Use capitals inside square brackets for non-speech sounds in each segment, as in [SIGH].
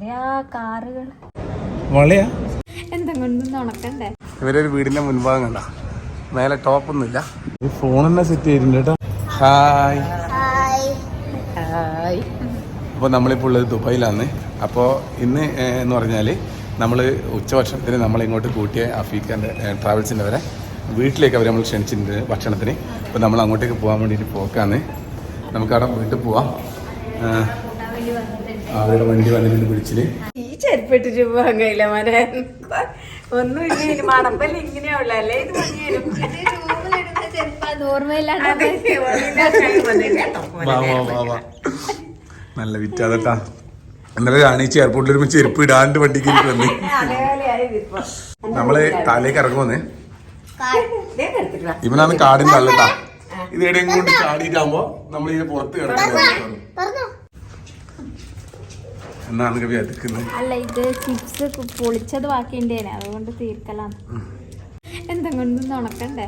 എത്രയാ കാറുകൾ? ഉണക്കണ്ടേ? ഇവരൊരു വീടിന്റെ മുൻഭാഗം കണ്ട. മേലെ ടോപ്പൊന്നുമില്ല ഫോൺ തന്നെ സെറ്റ് ചെയ്തിട്ടുണ്ട് കേട്ടോ. ഹായ് അപ്പോൾ നമ്മളിപ്പോൾ ഉള്ളത് ദുബായിലാണ് അപ്പോൾ ഇന്ന് എന്ന് പറഞ്ഞാൽ നമ്മൾ ഉച്ചഭക്ഷണത്തിന് നമ്മൾ ഇങ്ങോട്ട് കൂട്ടിയ അഫീഖാന്റെ ട്രാവൽസിന്റെ വരെ വീട്ടിലേക്ക് അവർ നമ്മൾ ക്ഷണിച്ചിട്ടുണ്ട് ഭക്ഷണത്തിന്. അപ്പോൾ നമ്മൾ അങ്ങോട്ടേക്ക് പോകാൻ വേണ്ടിയിട്ട് പോക്കാന്ന്. നമുക്ക് അവിടെ വീട്ടിൽ പോവാം അവരുടെ വണ്ടി വന്നിട്ട് പിടിച്ചിട്ട് ഈ ചെരുപ്പിട്ട് രൂപ കയ്യില്ല മരേ. ഒന്നും മണപ്പല്ല ഇങ്ങനെയുള്ള അല്ലേ ഇത് നല്ല വിറ്റാതട്ടാ ഇന്നലെ കാണിച്ച് എയർപോർട്ടിൽ ഒരുമിച്ച് ചെരുപ്പ് ഇടാണ്ട് വണ്ടിക്ക് വന്ന്. നമ്മൾ താലേക്ക് ഇറങ്ങുമെന്ന്. ഇവനാണ് കാടിന്റെ അല്ലട്ടാ ഇത് എവിടെയും കൊണ്ട് ചാടിയിട്ടാകുമ്പോ നമ്മളിത് പുറത്ത് കിടക്കുന്നത് എന്നാണ് കവി അതിക്കുന്നത്? അല്ല ഇത് ചിപ്സ് പൊളിച്ചത് ബാക്കിണ്ടേനെ അതുകൊണ്ട് തീർക്കലാണ്. എന്താ കൊണ്ടൊന്നും ഉണക്കണ്ടേ?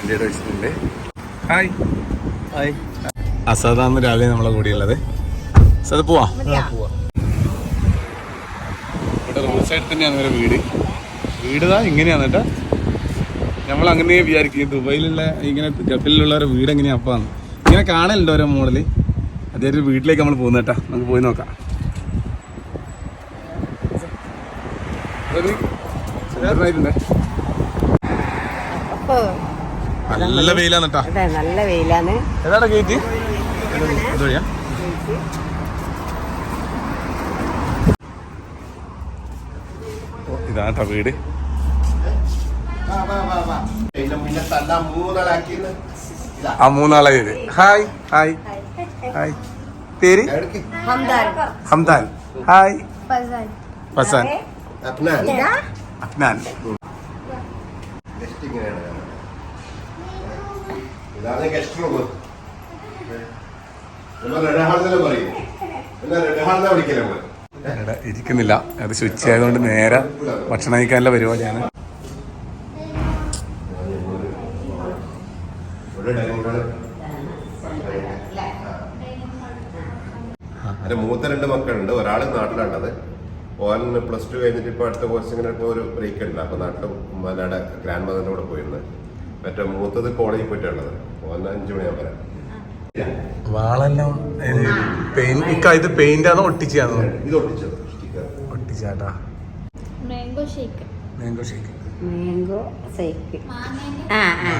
എന്റെ വെച്ചിട്ടുണ്ട് ഹായ്. ഹായ്. അസാദാന്ന് രാവിലെ നമ്മളെ കൂടിയുള്ളത്. അസാദ് പോവാ. ഇവിടെ റോഡ് സൈഡ് തന്നെയാണ് ഇവരെ വീട്. വീട് ഇതാ ഇങ്ങനെയാണ് കേട്ടോ. നമ്മൾ അങ്ങനെ വിചാരിക്കും ദുബൈയിലുള്ള ഇങ്ങനെ ഗൾഫിലുള്ളവരുടെ വീട് എങ്ങനെയാ അപ്പാന്ന്. ഇങ്ങനെ കാണലുണ്ട് ഓരോ മോഡൽ അതേ വീട്ടിലേക്ക് നമ്മൾ പോകുന്ന കേട്ടാ നമുക്ക് പോയി നോക്കാം. നല്ല വെയിലാണ് കേട്ടാ നല്ല വെയിലാണ്. ഏതാടാ ഗേറ്റ്? ഇതുവഴിയാ? ഓ, ഇതാട്ടാ വീട്. ആ മൂന്നാളെ ഇത്. Hi hi hi. പേര്? ഹംദാൻ ഹായ്. ഫസാൻ. അഫ്നാൻ ഇതാണ് ഗസ്റ്റ് റൂം. ഇരിക്കുന്നില്ല. അത് സ്വിച്ച് ആയതുകൊണ്ട് നേരെ ഭക്ഷണം കഴിക്കാനുള്ള പരിപാടിയാണ്. ഇവിടെ ഡൈനിങ് ഹാൾ എന്റെ മൂത്ത രണ്ട് മക്കളുണ്ട്. ഒരാൾ നാട്ടിലാണത് ഓൻ പ്ലസ് ടു കഴിഞ്ഞിട്ട് ഇപ്പൊ അടുത്ത കോഴ്സിങ്ങിന് ഇപ്പൊ ഒരു ബ്രേക്ക് ഉണ്ട്. അപ്പൊ നാട്ടിൽ ഉമ്മാനാടെ ഗ്രാൻഡ് മദറിന്റെ കൂടെ പോയിരുന്നു. മറ്റേ മൂത്തത് കോളേജിൽ പോയിട്ടുള്ളത് ഓൻ അഞ്ചു മണിയാകുമ്പോൾ വരാം വാളെല്ലാം ഇത് പെയിന്റ് ആണോ ഒട്ടിച്ചാണോ ഇത് ഒട്ടിച്ചത്. ഒട്ടിച്ചാട്ടാ. Mango shake mango shake mango shake ആ ആ.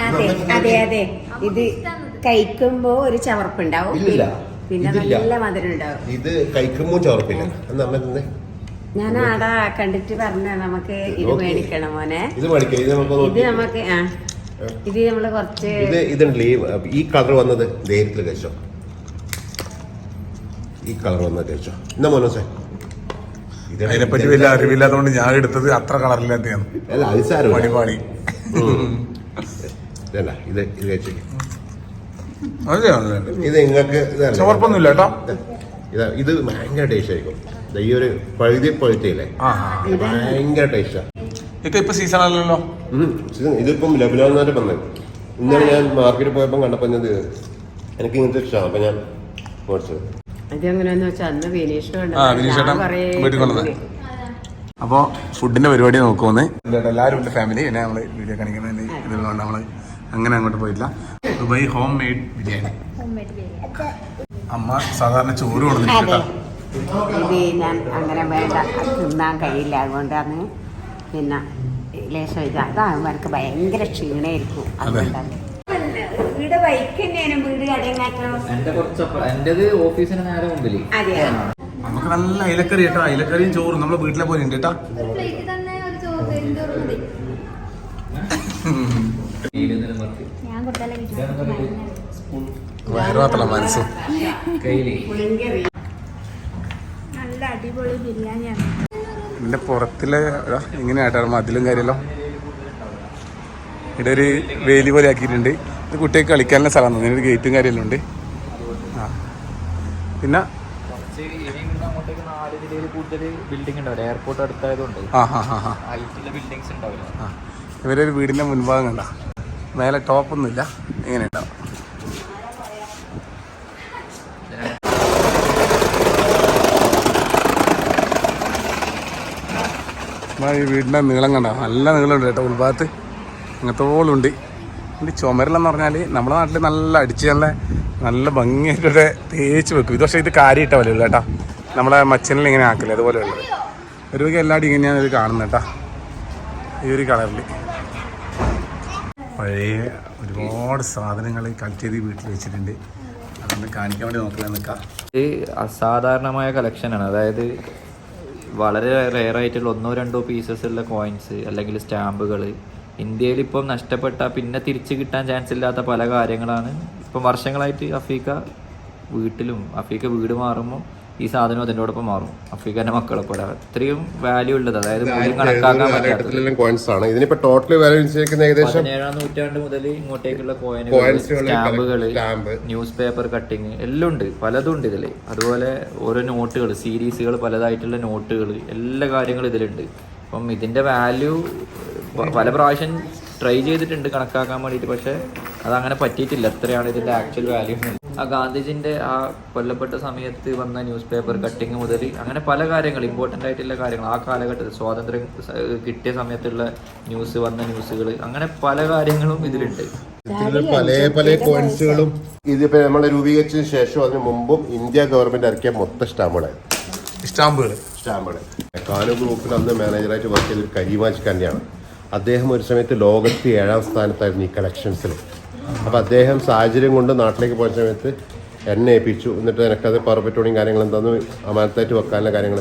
അതെ അതെ അതെ ഇത് കഴിക്കുമ്പോ ഒരു ചവർപ്പുണ്ടാവും. ഇല്ലില്ല. പിന്നെ ഇതില്ല. നല്ല മധുരം ഉണ്ടാവും ഇത് കഴിക്കുമ്പോൾ ചോർപ്പില്ല എന്നാ അമ്മ തിന്നേ? ഞാൻ ആടാ കണ്ടിട്ട് പറഞ്ഞ നമുക്ക് ഇത് ഓക്കേ. മേടിക്കണം മോനെ. ഇത് മേടിക്കാം. ഇത് നമുക്ക് ഇത് നോക്കി നമുക്ക് ആ. ഇത് നമ്മൾ കുറച്ച് ഇത് ഇതുണ്ടല്ലേ. ഈ- ഈ കളർ വന്നത് ധൈര്യത്തിൽ കഴിച്ചോ? ഈ കളർ വന്നത് കഴിച്ചോ? എന്നാ മോനോസേ അതിനെപ്പറ്റി വലിയ അറിവില്ലാത്തതുകൊണ്ട് ഞാൻ എടുത്തത് അത്ര കളറില്ലാത്തതാണ്. അല്ല അത് സാരമില്ല. പണിപാടി ഉം. ഇതല്ല ഇത് ഇത് ഇത് നിങ്ങൾക്ക് കേട്ടോ. ഇതാ ഇത് ഭയങ്കര ടേസ്റ്റ് ആയിരിക്കും. ഈ ഒരു പഴുതി പഴുത്തില്ലേ ഇത് ഭയങ്കര ടേസ്റ്റാ ഇക്ക ഇപ്പൊ സീസൺ അല്ലല്ലോ ഇതിപ്പം ലബിലോന്നായിട്ട് വന്നത്. ഇന്നലെ ഞാൻ മാർക്കറ്റിൽ പോയപ്പോൾ കണ്ടപ്പോൾ ഇത് എനിക്ക് ഇങ്ങനത്തെ ഇഷ്ടമാണ് അപ്പം ഞാൻ മേടിച്ചത്. അപ്പോൾ ഫുഡിന്റെ പരിപാടി നോക്കുമെന്ന് എല്ലാവരും ഫാമിലി പിന്നെ നമ്മൾ വീഡിയോ കാണിക്കുന്നതിന് ഇതുള്ളതുകൊണ്ട് നമ്മൾ അങ്ങനെ അങ്ങോട്ട് പോയിട്ടില്ല. Dubai home made biryani. അമ്മ സാധാരണ ചോറ് ഇത് ഞാൻ അങ്ങനെ വേണ്ട. തിന്നാൻ കഴിയില്ല അതുകൊണ്ടാണ് പിന്നെ ലേശം ഇത്. അതാണ് അവർക്ക് ഭയങ്കര ക്ഷീണമായിരിക്കും അതുകൊണ്ടാണ്. വീട് ബൈക്ക് തന്നെയാണ് ഓഫീസിന് നേരെ മുമ്പിൽ നമുക്ക് നല്ല അയിലക്കറി കേട്ടോ. അയിലക്കറിയും ചോറും. നമ്മളെ വീട്ടിലെ പോലെ ഉണ്ട് കേട്ടാ. [LAUGHS] തന്നെ കിട്ടും മനസ്സും നല്ല അടിപൊളി പുറത്തിലെ ഇങ്ങനെയായിട്ടാണ് ഇങ്ങനെ മതിലും കാര്യമല്ലോ. ഇവിടെ ഒരു വേലി പോലെ ആക്കിയിട്ടുണ്ട്. ഇത് കുട്ടികൾക്ക് കളിക്കാനുള്ള സ്ഥലമാണ്. ഒരു ഗേറ്റും കാര്യമെല്ലാം ഉണ്ട്. ആ. പിന്നെ? ഇവരൊരു വീടിന്റെ മുൻഭാഗം കണ്ട. മേലെ ടോപ്പൊന്നുമില്ല. ഇങ്ങനെ ഉണ്ടാവും. ഈ വീടിന്റെ നീളം കണ്ടോ? നല്ല നീളമുണ്ട് കേട്ടോ ഉൾഭാഗത്ത്. അങ്ങനത്തോളുണ്ട് ഇതിന്റെ ചുമരെല്ലാം പറഞ്ഞാൽ നമ്മുടെ നാട്ടിൽ നല്ല അടിച്ച് നല്ല നല്ല ഭംഗിയായിട്ട് തേച്ച് വെക്കും. ഇത് പക്ഷേ ഇത് കാര്യമായിട്ട് പോലെ ഉള്ളു കേട്ടോ. നമ്മളെ മച്ചനിൽ ഇങ്ങനെ ആക്കില്ല അതുപോലെ ഉള്ളത്. ഒരു എല്ലായിടും ഇങ്ങനെയാണ് ഇത് കാണുന്നത് കേട്ടോ. ഈ ഒരു കളറിൽ പഴയ ഒരുപാട് സാധനങ്ങൾ കളക്ട് വീട്ടിൽ വെച്ചിട്ടുണ്ട്. അതൊന്ന് കാണിക്കാൻ വേണ്ടി നോക്കാൻ നിൽക്കാം. ഇത് അസാധാരണമായ കളക്ഷനാണ് അതായത് വളരെ റെയർ ആയിട്ടുള്ള ഒന്നോ രണ്ടോ പീസസ് ഉള്ള കോയിൻസ് അല്ലെങ്കിൽ സ്റ്റാമ്പുകൾ ഇന്ത്യയിൽ ഇപ്പം നഷ്ടപ്പെട്ട പിന്നെ തിരിച്ചു കിട്ടാൻ ചാൻസ് ഇല്ലാത്ത പല കാര്യങ്ങളാണ്. ഇപ്പം വർഷങ്ങളായിട്ട് അഫീക്ക വീട്ടിലും അഫീക്ക വീട് മാറുമ്പോൾ ഈ സാധനം അതിനോടൊപ്പം മാറും. അഫീഖാന്റെ മക്കളെ പോലെ അത്രയും വാല്യൂ ഉള്ളത്. അതായത് കണക്കാക്കാൻ പറ്റാത്തത്. ഇതിനിപ്പോ ടോട്ടൽ വാല്യൂ ഏകദേശം പതിനേഴാം നൂറ്റാണ്ട് മുതൽ ഇങ്ങോട്ടേക്കുള്ള കോയിനുകൾ സ്റ്റാമ്പുകൾ സ്റ്റാമ്പ് ന്യൂസ് പേപ്പർ കട്ടിങ് എല്ലാം ഉണ്ട്. പലതും ഉണ്ട് ഇതിൽ അതുപോലെ ഓരോ നോട്ടുകൾ സീരീസുകൾ പലതായിട്ടുള്ള നോട്ടുകൾ എല്ലാ കാര്യങ്ങളും ഇതിലുണ്ട്. അപ്പം ഇതിന്റെ വാല്യൂ പല പ്രാവശ്യം ട്രൈ ചെയ്തിട്ടുണ്ട് കണക്കാക്കാൻ വേണ്ടിയിട്ട്. പക്ഷെ അതങ്ങനെ പറ്റിയിട്ടില്ല. എത്രയാണ് ഇതിന്റെ ആക്ച്വൽ വാല്യൂ ആ ഗാന്ധിജിന്റെ ആ കൊല്ലപ്പെട്ട സമയത്ത് വന്ന ന്യൂസ് പേപ്പർ കട്ടിങ് മുതൽ അങ്ങനെ പല കാര്യങ്ങൾ ഇമ്പോർട്ടന്റ് ആയിട്ടുള്ള കാര്യങ്ങൾ. ആ കാലഘട്ടത്തിൽ സ്വാതന്ത്ര്യം കിട്ടിയ സമയത്തുള്ള ന്യൂസ് വന്ന ന്യൂസുകൾ അങ്ങനെ പല കാര്യങ്ങളും ഇതിലുണ്ട്. ഇതിൽ പല പല കോയിൻസുകളും ഇതിപ്പോ നമ്മളെ രൂപീകരിച്ചതിന് ശേഷം അതിന് മുമ്പും ഇന്ത്യ ഗവൺമെന്റ് ഇറക്കിയ മൊത്തം സ്റ്റാമ്പുകളായിരുന്നു സ്റ്റാമ്പുകൾ സ്റ്റാമ്പുകൾ കാനോ ഗ്രൂപ്പിൽ അന്ന് മാനേജറായിട്ട് വർക്ക് ചെയ്ത കരീമാജ് കന്യാണ്. അദ്ദേഹം ഒരു സമയത്ത് ലോകത്ത് ഏഴാം സ്ഥാനത്തായിരുന്നു ഈ കളക്ഷൻസിൽ അപ്പോൾ അദ്ദേഹം സാഹചര്യം കൊണ്ട് നാട്ടിലേക്ക് പോയ സമയത്ത് എന്നെ ഏൽപ്പിച്ചു. എന്നിട്ട് എനിക്കത് പവർപെറ്റോണിയും കാര്യങ്ങളും തന്നു അമാനത്തായിട്ട് വെക്കാനുള്ള കാര്യങ്ങൾ.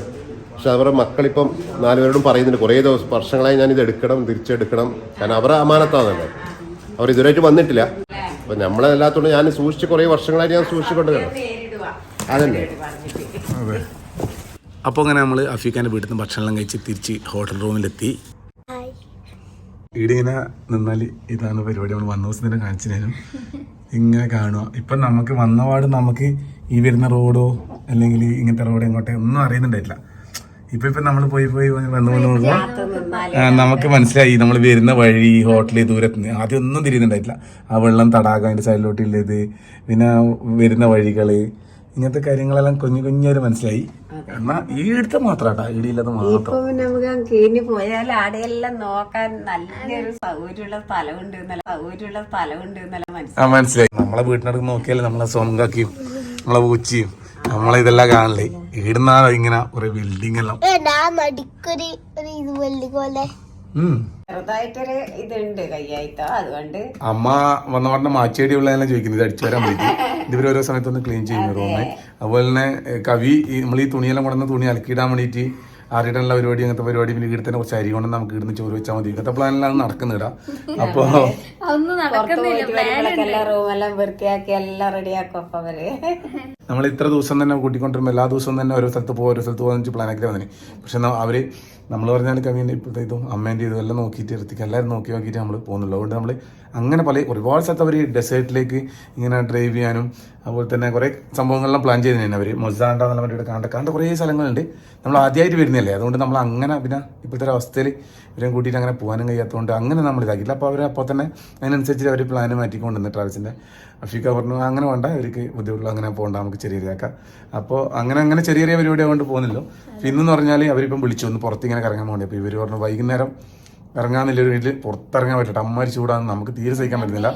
പക്ഷെ അവരുടെ മക്കളിപ്പം നാലുപേരോടും പറയുന്നുണ്ട്. കുറേ ദിവസം വർഷങ്ങളായി ഞാൻ ഇത് എടുക്കണം തിരിച്ചെടുക്കണം. കാരണം അവരുടെ അമാനത്താണല്ലോ അവർ ഇതുവരെയായിട്ട് വന്നിട്ടില്ല. അപ്പം നമ്മളല്ലാത്തതുകൊണ്ട് ഞാൻ സൂക്ഷിച്ച് കുറേ വർഷങ്ങളായിട്ട് ഞാൻ സൂക്ഷിച്ചുകൊണ്ട് കാണാം അതന്നെ അതെ. അപ്പോൾ അങ്ങനെ നമ്മൾ അഫീഖാന്റെ വീട്ടിൽ നിന്ന് ഭക്ഷണം കഴിച്ച് തിരിച്ച് ഹോട്ടൽ റൂമിലെത്തി ഇവിടെ ഇങ്ങനെ നിന്നാൽ ഇതാണ് പരിപാടി നമ്മൾ വന്ന ദിവസം തന്നെ കാണിച്ചു തരും ഇങ്ങനെ കാണുക ഇപ്പം നമുക്ക് വന്നപാട് നമുക്ക് ഈ വരുന്ന റോഡോ അല്ലെങ്കിൽ ഇങ്ങനത്തെ റോഡ് എങ്ങോട്ടെ ഒന്നും അറിയുന്നുണ്ടായിട്ടില്ല. ഇപ്പം ഇപ്പം നമ്മൾ പോയി പോയി വന്ന് വന്ന് വന്ന് നമുക്ക് മനസ്സിലായി. നമ്മൾ വരുന്ന വഴി ഹോട്ടലിൽ ദൂരത്ത് നിന്ന് ആദ്യം ഒന്നും തിരിയുന്നുണ്ടായിട്ടില്ല. ആ വെള്ളം തടാകം അതിന്റെ സൈഡിലോട്ടുള്ളത് പിന്നെ വരുന്ന വഴികൾ ഇങ്ങനത്തെ കാര്യങ്ങളെല്ലാം കുഞ്ഞു കുഞ്ഞൊരു മനസ്സിലായി. എന്നാ ഈ ഇടത്തെ മാത്രം ഇടി ഇടിയില്ലാത്ത മാത്രം നമുക്ക് കീഞ്ഞു പോയാൽ ആടെയെല്ലാം നോക്കാൻ നല്ലൊരു സൗകര്യമുള്ള സ്ഥലമുണ്ട് എന്നല്ല സൗകര്യമുള്ള സ്ഥലമുണ്ട് എന്നല്ല മനസ്സിലായി. ആ മനസ്സിലായി. നമ്മളെ വീട്ടിനടുത്ത് നോക്കിയാലേ നമ്മളെ സ്വന്തക്കാക്കിയും നമ്മളെ പൂച്ചയും നമ്മളെ ഇതെല്ലാം കാണലേ. ഇടുന്ന ഇങ്ങനെ കുറെ ബിൽഡിംഗ് എല്ലാം. ചെറുതായിട്ടൊരു ഇതുണ്ട് കയ്യായിട്ടോ അതുകൊണ്ട് അമ്മ വന്ന പറഞ്ഞ മാച്ചേടി ഉള്ളതെല്ലാം ചോദിക്കുന്നത്? ഇത് അടിച്ചു വരാൻ പറ്റി ഇവർ ഓരോ സമയത്തൊന്ന് ക്ലീൻ ചെയ്യുന്നു റൂമ്. അതുപോലെ തന്നെ കവി നമ്മൾ ഈ തുണിയെല്ലാം കൊണ്ടുവന്ന തുണി അലക്കിയിടാൻ വേണ്ടിയിട്ട് ആറിയിടാനുള്ള പരിപാടി അങ്ങനത്തെ പരിപാടി പിന്നെ ഇവിടെ തന്നെ കുറച്ച് അരി കൊണ്ട് നമുക്ക് ഇടുന്ന ചോറ് വെച്ചാൽ മതി. ഇങ്ങനത്തെ പ്ലാനിലാണ് നടക്കുന്നത് റൂമെല്ലാം വൃത്തിയാക്കി എല്ലാം റെഡിയാക്കും അപ്പൊ അവർ. നമ്മൾ ഇത്ര ദിവസം തന്നെ കൂട്ടിക്കൊണ്ടിരുമ്പോൾ എല്ലാ ദിവസവും തന്നെ ഓരോ സ്ഥലത്ത് പോകും ഓരോ സ്ഥലത്ത് പോകാൻ പ്ലാനാക്കി വന്നേ. പക്ഷെ ന- അവർ നമ്മൾ പറഞ്ഞാൽ കവിന്റെ ഇപ്പോഴത്തെ ഇതും അമ്മേന്റെ ഇതും എല്ലാം നോക്കിയിട്ട് എടുത്തിട്ട് എല്ലാവരും നോക്കി നോക്കിയിട്ട് നമ്മൾ പോകുന്നുള്ളൂ. അതുകൊണ്ട് നമ്മൾ അങ്ങനെ പല ഒരുപാട് സ്ഥലത്ത് അവർ ഡെസേർട്ടിലേക്ക് ഇങ്ങനെ ഡ്രൈവ് ചെയ്യാനും അതുപോലെ തന്നെ കുറേ സംഭവങ്ങളെല്ലാം പ്ലാൻ ചെയ്തിരുന്നു അവർ മൊസാണ്ട എന്നുള്ള പരിപാടി കാണ്ട കാണ്ട കുറേ സ്ഥലങ്ങളുണ്ട്. നമ്മൾ ആദ്യമായിട്ട് വരുന്നതല്ലേ? അതുകൊണ്ട് നമ്മൾ അങ്ങനെ പിന്നെ ഇപ്പോഴത്തെ ഒരു അവസ്ഥയിൽ ഇവരെയും കൂട്ടിയിട്ട് അങ്ങനെ പോകാനും കഴിയാത്തതുകൊണ്ട് അങ്ങനെ നമ്മൾ ഇതാക്കിയില്ല അപ്പോൾ അവർ അപ്പോൾ തന്നെ അതിനനുസരിച്ച് അവർ പ്ലാൻ മാറ്റിക്കൊണ്ടുവന്ന് ട്രാവൽസിന്റെ അഫീക്ക പറഞ്ഞു അങ്ങനെ വേണ്ട ഇവർക്ക് ബുദ്ധിമുട്ടുള്ള അങ്ങനെ പോകണ്ട നമുക്ക് ചെറിയ ചെറിയാക്കാം അപ്പോൾ അങ്ങനെ അങ്ങനെ ചെറിയ ചെറിയ പരിപാടി കൊണ്ട് പോകുന്നില്ലോ. പിന്നെന്ന് പറഞ്ഞാൽ അവരിപ്പം വിളിച്ചു ഒന്ന് പുറത്ത് ഇങ്ങനെ കറങ്ങാൻ പോകണ്ടേ അപ്പോൾ ഇവർ പറഞ്ഞു വൈകുന്നേരം ഇറങ്ങാന്നില്ല ഒരു വീട്ടിൽ പുറത്തിറങ്ങാൻ പറ്റട്ടെ അമ്മമാര് ചൂടാന്ന് നമുക്ക് തീരെ സഹിക്കാൻ പറ്റുന്നില്ല.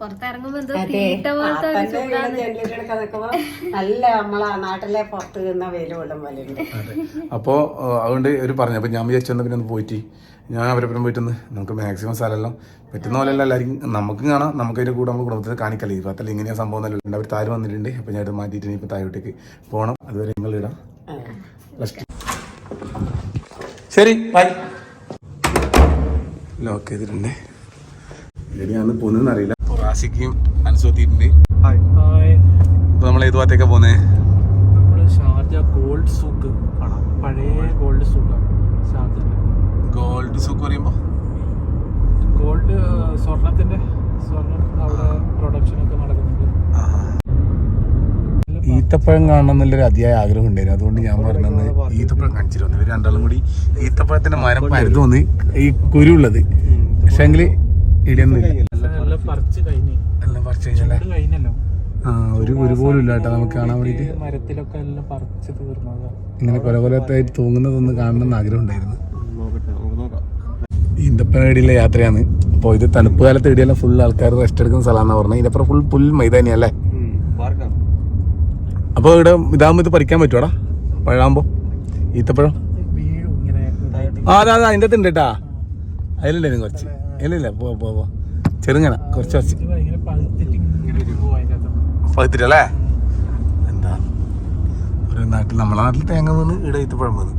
പുറത്തിറങ്ങുമ്പോ എന്തോ തീട്ട പോലത്തെ ഒരു ചൂടാണ്. ജനലിലൊക്കെ നിൽക്കുമ്പോ നല്ല നമ്മളെ നാട്ടിലെ പുറത്ത് നിന്ന വെയിൽ കൊള്ളും പോലെ ഉണ്ട്. അപ്പോൾ അതുകൊണ്ട് ഇവർ പറഞ്ഞു അപ്പൊ ഞാൻ വിചാരിച്ചു പിന്നെ ഒന്ന് പോയിട്ട് ഞാൻ പിന്നെ പോയിട്ടൊന്ന് നമുക്ക് മാക്സിമം സ്ഥലമെല്ലാം പറ്റുന്ന പോലെ എല്ലാവർക്കും നമുക്ക് കാണാം. നമുക്ക് അതിന്റെ കൂടെ നമ്മൾ കുടുംബത്തിൽ കാണിക്കല്ലേ. ഇപ്പൊ അത്ര ഇങ്ങനെയാ സംഭവം നല്ല ഉണ്ട് അവർ താഴെ വന്നിട്ടുണ്ട്. അപ്പൊ ഞാൻ ഇത് മാറ്റിയിട്ട് ഇനിയിപ്പോൾ താഴോട്ടേക്ക് പോകണം അതുവരെ നിങ്ങൾ ഇടാം. ശരി ബൈ ലോക്ക് ചെയ്തിട്ടുണ്ട്. എവിടെയാന്ന് പോകുന്നതെന്ന് അറിയില്ല റാസിക്കും അനുസരിച്ചിട്ടുണ്ട് ഇപ്പൊ നമ്മൾ ഏത് ഭാഗത്തേക്കാ പോന്നെ? ഷാർജ ഗോൾഡ് സൂക്ക് കാണാം പഴയ ഗോൾഡ്. സൂക്കാണ്. ഷാർജ ഗോൾഡ് സൂക്ക് പറയുമ്പോ? ഗോൾഡ് സ്വർണത്തിന്റെ. സ്വർണം അവിടെ പ്രൊഡക്ഷൻ ഒക്കെ നടക്കുന്നുണ്ട്. ഈത്തപ്പഴം കാണണം എന്നുള്ളൊരു അതിയായ ആഗ്രഹം ഉണ്ടായിരുന്നു അതുകൊണ്ട് ഞാൻ പറഞ്ഞത് ഈത്തപ്പഴം കാണിച്ചിരുന്നു ഇവർ ഇവർ രണ്ടാളും കൂടി ഈത്തപ്പഴത്തിന്റെ മരം പരുതോന്ന് വന്ന് ഈ കുരുള്ളത് പക്ഷെ എങ്കിൽ ഇടിയൊന്നുമില്ല. പറിച്ച് കഴിഞ്ഞ്. എല്ലാം പറിച്ചു കഴിഞ്ഞാലേ ഇത് കഴിഞ്ഞല്ലോ. ആ ഒരു കുരു പോലും ഇല്ല കേട്ടോ നമുക്ക് കാണാൻ വേണ്ടിട്ട് മരത്തിലൊക്കെ എല്ലാം പറിച്ച് തീർന്നതാ. ഇങ്ങനെ കൊല കൊലത്തായിട്ട് തൂങ്ങുന്നതൊന്ന് കാണണമെന്ന് ആഗ്രഹം ഉണ്ടായിരുന്നു. ഈന്തപ്പനടിയിലെ യാത്രയാണ്. അപ്പോൾ ഇത് തണുപ്പ് കാലത്ത് ഇടിയെല്ലാം ഫുൾ ആൾക്കാർ റെസ്റ്റ് എടുക്കുന്ന സ്ഥലമാണെന്ന് പറഞ്ഞത്. ഇതിനപ്പുറം ഫുൾ പുൽ മൈതാനിയല്ലേ അപ്പോൾ ഇവിടെ ഇതാകുമ്പോൾ ഇത് പറിക്കാൻ പറ്റുവാടാ? പഴാകുമ്പോൾ ഈത്തപ്പഴം? ആ അതാ അതാ അതിന്റെ അകത്തുണ്ട് കേട്ടാ. അതിലുണ്ടായിരുന്നു കുറച്ച്. ഇല്ലില്ല പോ പോ പോ. ചെറുങ്ങന കുറച്ച് കുറച്ച്. പഴുത്തിട്ടല്ലേ എന്താ? ഒരു നാട്ടിൽ നമ്മളെ നാട്ടിൽ തേങ്ങ വീണ് ഇവിടെ ഈത്തപ്പഴം വീണ്.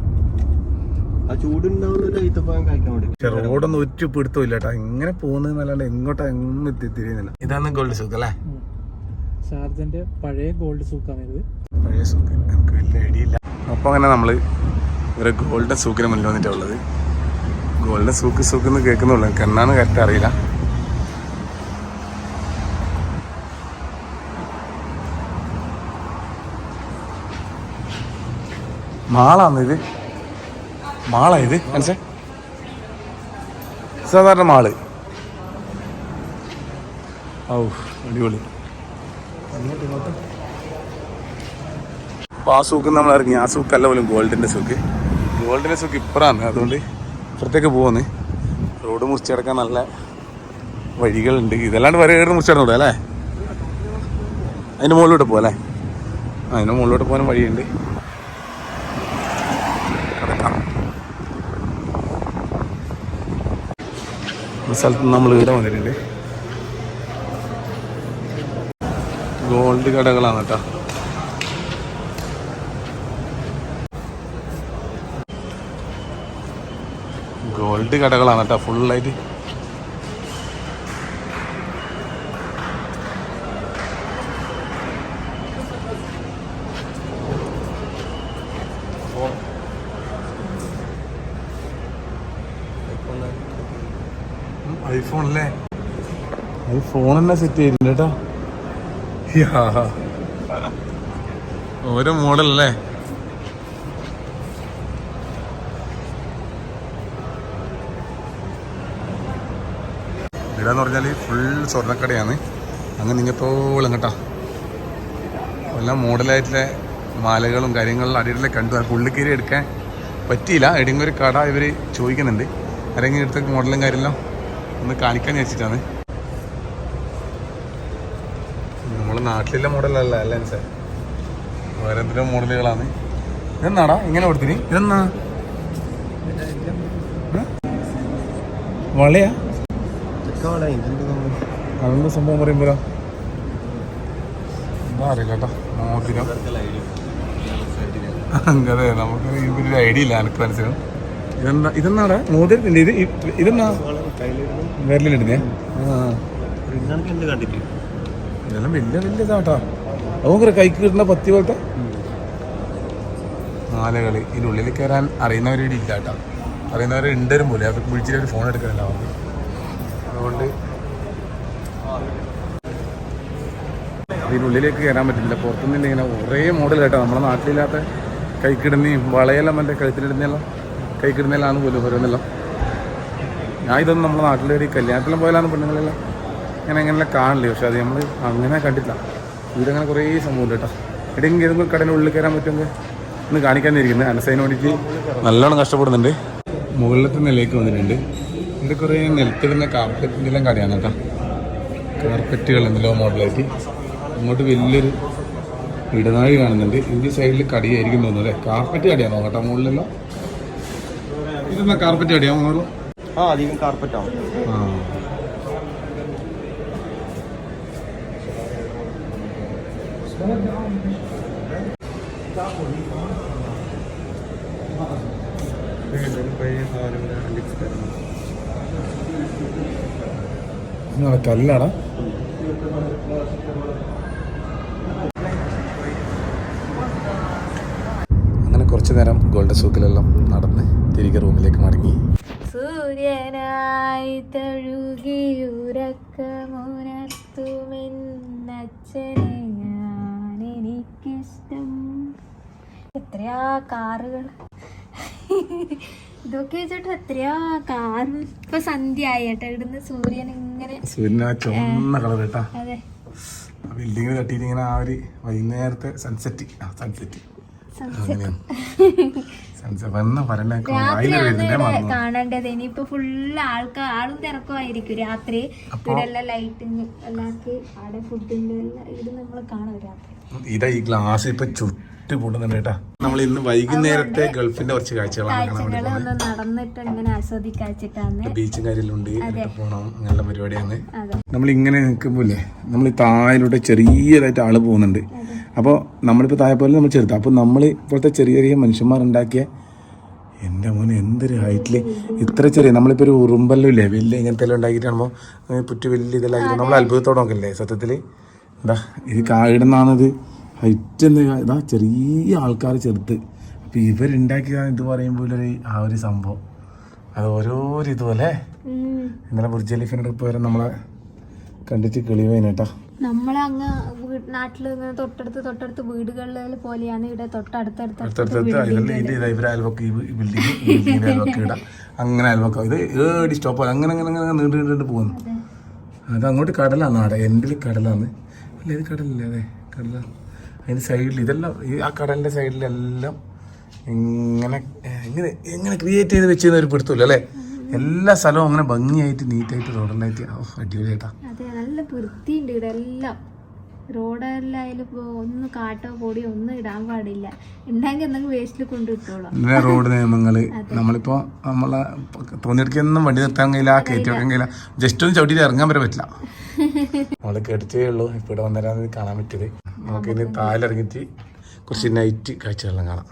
റോഡൊന്നും ഒറ്റ പിടുത്തം ഇല്ല കേട്ടോ ഇങ്ങനെ പോകുന്നതല്ലാണ്ട് എങ്ങോട്ടാ എങ്ങും എത്തിത്തിരിയുന്നില്ല. ഇതാണ് ഗോൾഡ് സൂക്ക് അല്ലേ? ഷാർജന്റെ പഴയ ഗോൾഡ് സൂക്കാണ് ഇത്. പഴയ സൂക്ക് നമുക്ക് വലിയ ഐഡിയ ഇല്ല. അപ്പോൾ അങ്ങനെ നമ്മൾ ഒരു ഗോൾഡൻ സൂക്കിന് മുന്നിൽ വന്നിട്ടുള്ളത് ഗോൾഡൻ സൂക്ക് സൂക്ക് എന്ന് കേൾക്കുന്നുള്ളൂ. എനിക്ക് എന്നാണ് കറക്റ്റ് അറിയില്ല. മാളാന്ന് ഇത്? മാളാ ഇത്? മനസ്സേ. സാധാരണ മാൾ. ഔ അടിപൊളി. അപ്പോൾ ആ സൂക്ക് നമ്മൾ ഇറങ്ങി. ആ സൂക്കല്ല പോലും ഗോൾഡിന്റെ സൂക്ക്. ഗോൾഡിന്റെ സൂക്ക് ഇപ്പറാണ്. അതുകൊണ്ട് ഇപ്പുറത്തേക്ക് പോകുന്നു റോഡ് മുറിച്ചടക്കാൻ നല്ല വഴികളുണ്ട്. ഇതല്ലാണ്ട് വരെ കയറി മുറിച്ചടന്നൂടെ അല്ലേ? അതിന്റെ മുകളിലോട്ട് പോകാം അല്ലേ? അതിന്റെ മുകളിലോട്ട് പോകാൻ വഴിയുണ്ട് കിടക്കാം ഈ സ്ഥലത്ത് നമ്മൾ ഇവിടെ വന്നിട്ടുണ്ട്. ഗോൾഡ് കടകളാണ് കേട്ടോ. ഗോൾഡ് കടകളാണ് കേട്ടോ ഫുള്ളായിട്ട് ഐഫോൺ അല്ലേ ഐഫോൺ തന്നെ സെറ്റ് ചെയ്തിട്ടുണ്ട് കേട്ടോ. ഓരോ മോഡൽ അല്ലേ പറഞ്ഞാൽ ഫുൾ സ്വർണക്കടയാണ്. അങ്ങനെ ഇങ്ങത്തോളം കേട്ടോ. എല്ലാം മോഡലായിട്ടുള്ള മാലകളും കാര്യങ്ങളും അടിയിലെ കണ്ടു. പുള്ളിക്കീരി എടുക്കാൻ പറ്റിയില്ല. എവിടെയെങ്കിലും ഒരു കട ഇവർ ചോദിക്കുന്നുണ്ട്. ആരെങ്കിലും എടുത്ത മോഡലും കാര്യമെല്ലാം ഒന്ന് കാണിക്കാൻ വെച്ചിട്ടാണ്. നമ്മുടെ നാട്ടിലെ മോഡലല്ല അല്ല വേറെ എന്തെങ്കിലും മോഡലുകളാണ്. ഇതെന്നാടാ? ഇങ്ങനെ കൊടുത്തിന്? ഇതെന്നാ? വളയാ? അതെന്താ സംഭവം പറയുമ്പോഴാ? എന്താ അറിയില്ല കേട്ടോ മോതിരം. അതെ നമുക്ക് ഇവരൊരു ഐഡിയ ഇല്ല എനിക്ക് മനസ്സിലും ഇതെന്താ ഇതെന്നാടാ? മോതിരത്തിന്റെ ഇത് ഇതെന്നാ? വിരലിലിടുന്നേ ഇതെല്ലാം വലിയ വലിയ ഇതാട്ടാ. നമുക്ക് കൈക്ക് കിട്ടുന്ന പത്തി പോലത്തെ? മാലകൾ ഇതിന്റെ ഉള്ളിൽ കയറാൻ അറിയുന്നവരുടെ ഇല്ല കേട്ടോ. അറിയുന്നവരെ ഉണ്ടരും പോലെ അവർക്ക് വിളിച്ചിട്ട് ഫോൺ എടുക്കുന്നില്ല അവർക്ക്. അതുകൊണ്ട് ഇതിനുള്ളിലേക്ക് കയറാൻ പറ്റില്ല. പുറത്തുനിന്ന് ഇങ്ങനെ കുറേ മോഡൽ കേട്ടോ. നമ്മുടെ നാട്ടിലില്ലാത്ത കൈക്കിടുന്നയും വളയെല്ലാം മറ്റേ കഴുത്തിലിടുന്നെല്ലാം കൈക്കിടുന്നെല്ലാം പോലും ഓരോന്നെല്ലാം. ഞാൻ ഇതൊന്നും നമ്മുടെ നാട്ടിലൊരു കല്യാണത്തിലും പോയാലാണ് പെണ്ണുങ്ങളെല്ലാം ഇങ്ങനെ അങ്ങനെ കാണില്ലേ പക്ഷെ അത് നമ്മൾ അങ്ങനെ കണ്ടിട്ടില്ല. ഇവിടെ അങ്ങനെ കുറേ സംഭവം കേട്ടോ. എവിടെയെങ്കിലും ഏതെങ്കിലും കടലിന്റെ ഉള്ളിൽ കയറാൻ പറ്റുമെങ്കിൽ ഒന്ന് കാണിക്കാനിരിക്കുന്നത് അനസൈന് വേണ്ടിയിട്ട് നല്ലോണം കഷ്ടപ്പെടുന്നുണ്ട്. മുകളിലത്തെ നിലയ്ക്ക് വന്നിട്ടുണ്ട്. ഇത് കുറേ നിലത്തിടുന്ന കാർപ്പറ്റിന്റെ എല്ലാം കടയാണ് കേട്ടോ. കാർപ്പറ്റുകൾ എന്തെല്ലോ മോഡലായിട്ട്. അങ്ങോട്ട് വലിയൊരു ഇടനാഴി കാണുന്നുണ്ട്. ഇതിന്റെ സൈഡിൽ കടിയായിരിക്കും തോന്നുന്നു അല്ലേ? കാർപ്പറ്റ് കടിയാണോ? കേട്ടോ മുകളിലെല്ലാം. ഇതെന്നാ കാർപ്പറ്റ് കടിയാണോ? ആ അധികം കാർപ്പറ്റ് ആവും. കല്ലാടാ. അങ്ങനെ കുറച്ചു നേരം ഗോൾഡ് സൂക്കിലെല്ലാം നടന്ന് തിരികെ റൂമിലേക്ക് മടങ്ങി. സൂര്യനായി തഴുകിയുറക്കമുണർത്തുമെന്നച്ഛനെ ഞാൻ എനിക്കിഷ്ടം എത്രയാ കാറുകൾ? ഇതൊക്കെ വെച്ചിട്ട് എത്രയാ കാറ് ഇപ്പൊ സന്ധ്യ ആയി കേട്ടോ ഇവിടുന്ന് സൂര്യൻ ഇങ്ങനെ സൂര്യന ചുമന്ന കളർ കേട്ടാ. അതെ. ബിൽഡിങ്ങിൽ തട്ടിയിട്ട് ഇങ്ങനെ ആ ഒരു വൈകുന്നേരത്തെ സൺസെറ്റ് ആ സൺസെറ്റ്. അങ്ങനെയാണ്. [LAUGHS] കാണേണ്ടത്. ഇനിയിപ്പോ ഫുള്ള് ആൾക്കാർ ആളും തിരക്കുമായിരിക്കും രാത്രി. ഇവിടെ ലൈറ്റിങ് എല്ലാവർക്കും അവിടെ ഫുഡിന്റെ ഇത് നമ്മൾ കാണും രാത്രി. ഇതാ ഈ ഗ്ലാസ് ഇപ്പൊ ചുട്ട് പൊട്ടുന്നുണ്ട് കേട്ടാ. നമ്മൾ ഇന്ന് വൈകുന്നേരത്തെ ഗൾഫിന്റെ കുറച്ച് കാഴ്ചകളാണ് നടന്നിട്ട് ഇങ്ങനെ ബീച്ചും കാര്യമെല്ലാം പോണം അങ്ങനെയുള്ള പരിപാടിയാണ്. നമ്മൾ ഇങ്ങനെ നിൽക്കുമ്പോല്ലേ നമ്മൾ ഈ താഴിലൂടെ ചെറിയതായിട്ട് ആൾ പോകുന്നുണ്ട്. അപ്പോൾ നമ്മളിപ്പോൾ താഴെ പോലെ നമ്മൾ ചെറുത്ത് അപ്പോൾ നമ്മൾ ഇപ്പോഴത്തെ ചെറിയ ചെറിയ മനുഷ്യന്മാരുണ്ടാക്കിയ എന്റെ മോനെ എന്തൊരു ഹൈറ്റിൽ ഇത്ര ചെറിയ നമ്മളിപ്പോൾ ഒരു ഉറുമ്പെല്ലാം ഇല്ലേ വലിയ ഇങ്ങനത്തെ എല്ലാം ഉണ്ടാക്കിയിട്ട് കാണുമ്പോൾ പുറ്റ് വലിയ ഇതെല്ലാം നമ്മൾ അത്ഭുതത്തോടെ നോക്കല്ലേ സത്യത്തിൽ എന്താ ഇത് കായിടുന്നാണത് ഹൈറ്റ് എന്ന് ഇതാ ചെറിയ ആൾക്കാർ ചെറുത്ത് അപ്പോൾ ഇവരുണ്ടാക്കിയതാണ് ഇത് പറയുമ്പോൾ ഒരു ആ ഒരു സംഭവം. അത് ഓരോ ഇതുപോലെ ഇന്നലെ ബുർജ് ഖലീഫിന്റെ ട്രിപ്പ് വരെ നമ്മളെ കണ്ടിട്ട് കിളിവേനേട്ടാ. നമ്മളെ അങ്ങ് നാട്ടിൽ ഇങ്ങനെ തൊട്ടടുത്ത് തൊട്ടടുത്ത് വീടുകളിൽ പോലെയാണ് ഇവിടെ അയൽവക്കം അങ്ങനെ അയൽവക്കം ഇത് ഏടി സ്റ്റോപ്പ് അങ്ങനെ അങ്ങനെ അങ്ങനെ നീണ്ടു നീണ്ടു പോകുന്നു. അത്. അങ്ങോട്ട് കടലാണ് അവിടെ എൻഡിൽ കടലാണ്. അല്ല ഇത് കടലല്ലേ? അതെ കടലാണ്. അതിന്റെ സൈഡിൽ ഇതെല്ലാം ഈ ആ കടലിന്റെ സൈഡിലെല്ലാം ഇങ്ങനെ എങ്ങനെ എങ്ങനെ ക്രിയേറ്റ് ചെയ്ത് വെച്ചെന്ന് ഒരു പിടുത്തമില്ല അല്ലേ? എല്ലാ സ്ഥലവും അങ്ങനെ ഭംഗിയായിട്ട് നീറ്റായിട്ട് റോഡെല്ലായിട്ട് അടിപൊളിയായിട്ടാ അതെ നല്ല വൃത്തിയുണ്ട് ഇവിടെ എല്ലാം. ഇപ്പോൾ ഒന്നും കാട്ടോ പൊടിയോ ഒന്നും ഇടാൻ പാടില്ല. ഉണ്ടെങ്കിൽ എന്തെങ്കിലും വേസ്റ്റിൽ കൊണ്ടിട്ടോളാം പിന്നെ റോഡ് നിയമങ്ങൾ നമ്മളിപ്പോ നമ്മളെ തോന്നിയെടുക്കൊന്നും വണ്ടി നിർത്താൻ കഴിയില്ല കയറ്റി വെക്കാൻ കഴിയില്ല. ജസ്റ്റ് ഒന്ന് ചവിട്ടിയിട്ട് ഇറങ്ങാൻ വരെ പറ്റില്ല. നമ്മൾ കെടുത്തേ ഉള്ളൂ. ഇപ്പൊ ഇവിടെ വന്നേരാന്ന് കാണാൻ പറ്റിയത്. നമുക്ക് ഇനി താഴെ ഇറങ്ങിയിട്ട് കുറച്ച് നൈറ്റ് കാഴ്ചകളെല്ലാം കാണാം.